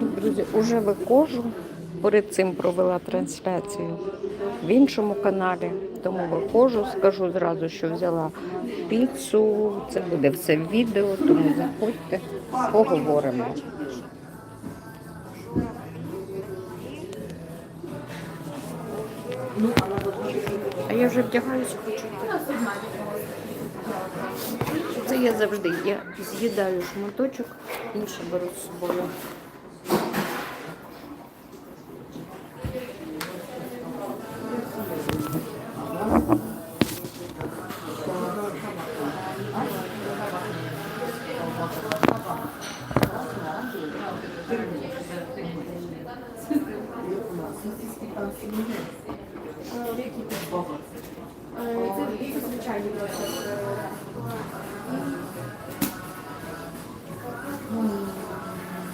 Друзі, уже виходжу. Перед цим провела трансляцію в іншому каналі. Тому виходжу, скажу зразу, що взяла піцу. Це буде все в відео, тому заходьте, поговоримо. А я вже вдягаюсь, хочу. Це я завжди. Я з'їдаю шматочок, інше беру з собою.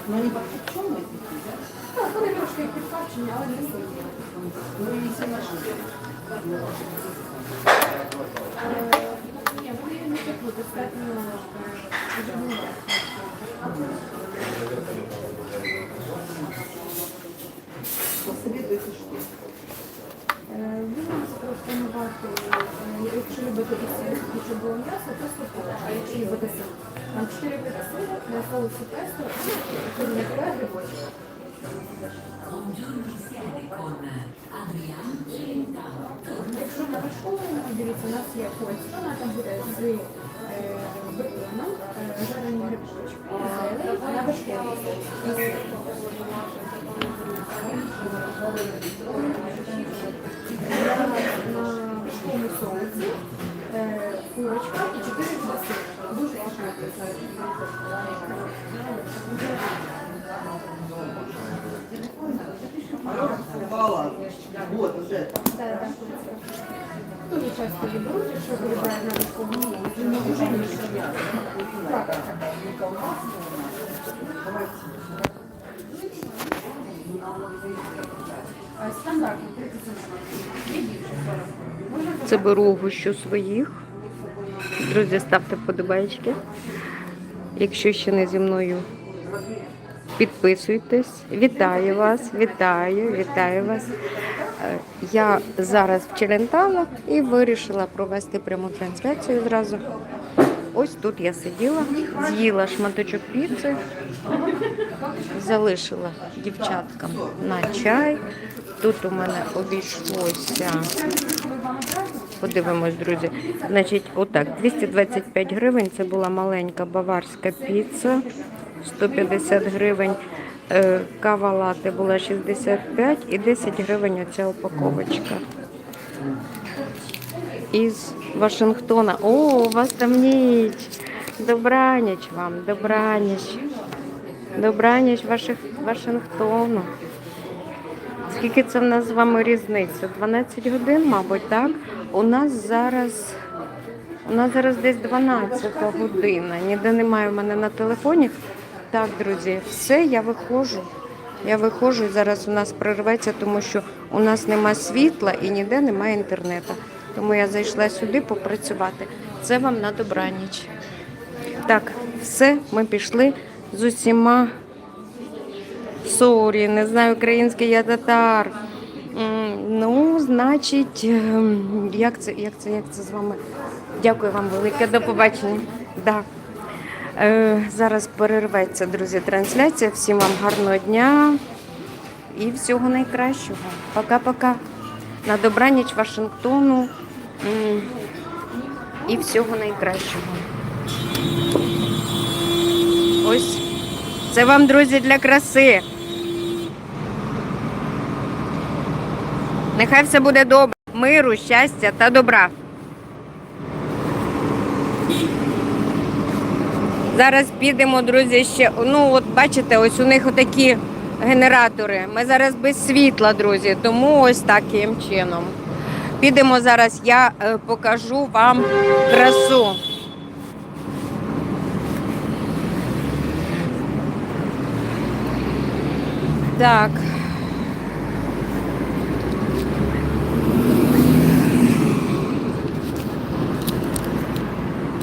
Ну, они подкопченые такие, да? Так, вони трошки підкачені, але не сильні. Ну, и все наши. Ні, вони не тепло, достатньо е, живуть. Посоветуйте, что. Е, Ви можете пропонувати, е, якщо любите і і щоб було м'ясо, то супу. А якщо любите сир, там 4 види сиру, на соусі песто, курне пюре, грибочки. Якщо на вершковому, дивіться, у нас є ось, вона там буде з е, беконом, е, жарені грибочки, зелень, на. На вершковому соусі, е, курочка і Вот, часто беруть, якщо вибирають на вершковому, він не дуже ніжний. Так, так. Е, Стандартно 30 см. Більше 40. Це беру гущу своїх. Друзі, ставте вподобайки. Якщо ще не зі мною, підписуйтесь. Вітаю вас, вітаю, вітаю вас. Е, Я зараз в Челентано і вирішила провести пряму трансляцію зразу. Ось тут я сиділа, з'їла шматочок піци, залишила дівчаткам на чай. Тут у мене обійшлося. Подивимось, друзі. Значить, отак, 225 гривень. Це була маленька баварська піца. 150 гривень. Е, Кава лати була 65 і 10 гривень оця упаковочка. Із Вашингтона. О, у вас там ніч. Добраніч вам, добраніч. Добраніч ваших Вашингтону. Скільки це в нас з вами різниця? 12 годин, мабуть, так? У нас зараз у нас зараз десь 12 година. Ніде немає в мене на телефоні. Так, друзі, все, я виходжу. Я виходжу зараз у нас прерветься, тому що у нас нема світла і ніде немає інтернету. Тому я зайшла сюди попрацювати. Це вам на добраніч. Так, все, ми пішли з усіма. Сорі, не знаю український я татар. Ну, значить, ем, як це, як це, як це з вами? Дякую вам велике, до побачення. Да. Е, зараз перерветься, друзі, трансляція. Всім вам гарного дня і всього найкращого. Пока-пока. На добраніч Вашингтону. І всього найкращого. Ось. Це вам, друзі, для краси. Нехай все буде добре, миру, щастя та добра. Зараз підемо, друзі, ще. Ну, от бачите, ось у них отакі генератори. Ми зараз без світла, друзі, тому ось таким чином. Підемо зараз, я е, покажу вам красу. Так.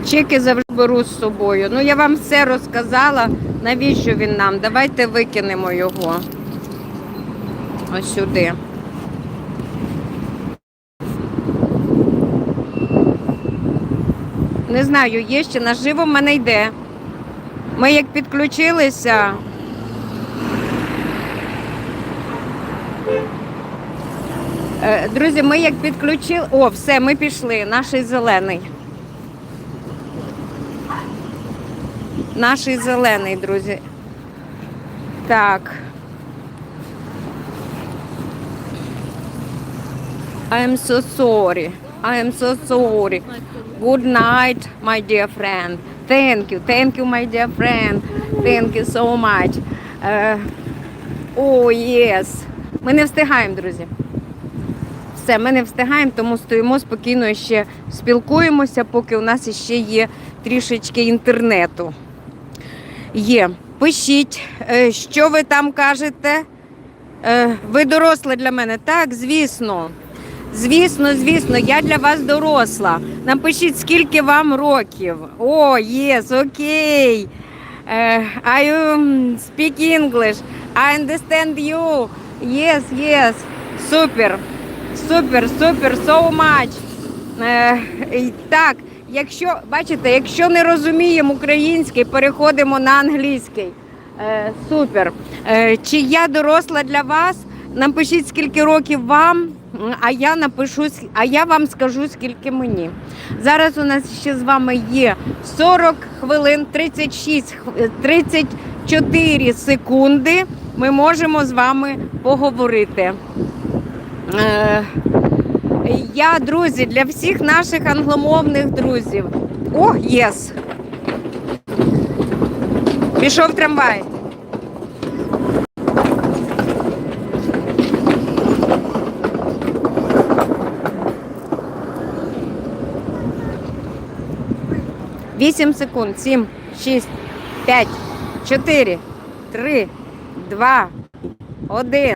Чеки завжди беру з собою. Ну, я вам все розказала. Навіщо він нам? Давайте викинемо його. Ось сюди. Не знаю, є ще наживо в мене йде. Ми як підключилися. Е, Друзі, ми як підключили. О, все, ми пішли. Наш зелений. Наш зелений, друзі. Так. I am so sorry. I am so sorry. Good night, my dear friend. Thank you, thank you, my dear friend. Thank you so much. Uh, oh, yes. Ми не встигаємо, друзі. Все, ми не встигаємо, тому стоїмо спокійно ще спілкуємося, поки у нас ще є трішечки інтернету. Є. Пишіть, е, що ви там кажете. Е, Ви доросла для мене. Так, звісно. Звісно, звісно, я для вас доросла. Напишіть, скільки вам років. О, єс, окей. Е, I speak English. I understand you. Yes, yes. Супер. Супер, супер, so much. Е, так, якщо бачите, якщо не розуміємо український, переходимо на англійський. Е, супер. Чи я доросла для вас? Напишіть, скільки років вам, а я напишу, а я вам скажу, скільки мені. Зараз у нас ще з вами є 40 хвилин, 36, е, 34 секунди. Ми можемо з вами поговорити. Е, я, друзі, для всіх наших англомовних друзів. О, єс. Пішов трамвай. Вісім секунд. Сім, шість, п'ять, чотири, три, два, один.